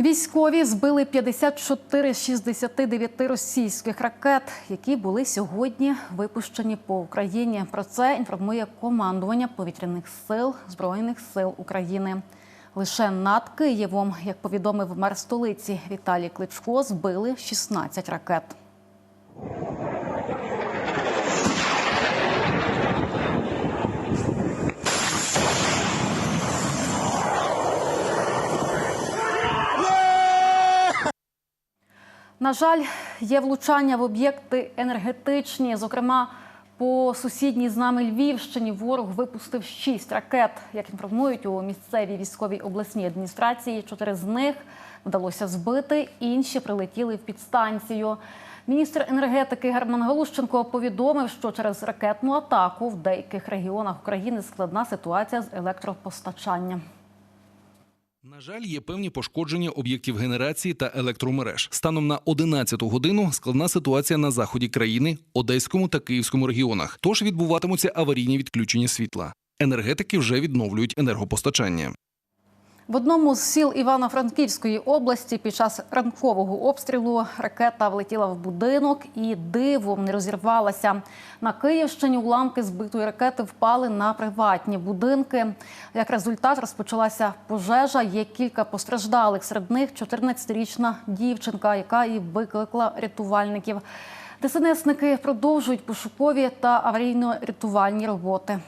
Військові збили 54 з 69 російських ракет, які були сьогодні випущені по Україні. Про це інформує командування повітряних сил Збройних сил України. Лише над Києвом, як повідомив мер столиці Віталій Кличко, збили 16 ракет. На жаль, є влучання в об'єкти енергетичні. Зокрема, по сусідній з нами Львівщині ворог випустив шість ракет. Як інформують у місцевій військовій обласній адміністрації, чотири з них вдалося збити, інші прилетіли в підстанцію. Міністр енергетики Герман Галущенко повідомив, що через ракетну атаку в деяких регіонах України складна ситуація з електропостачанням. На жаль, є певні пошкодження об'єктів генерації та електромереж. Станом на 11 годину складна ситуація на заході країни, Одеському та Київському регіонах. Тож відбуватимуться аварійні відключення світла. Енергетики вже відновлюють енергопостачання. В одному з сіл Івано-Франківської області під час ранкового обстрілу ракета влетіла в будинок і дивом не розірвалася. На Київщині уламки збитої ракети впали на приватні будинки. Як результат розпочалася пожежа. Є кілька постраждалих. Серед них 14-річна дівчинка, яка і викликала рятувальників. ДСНСники продовжують пошукові та аварійно-рятувальні роботи.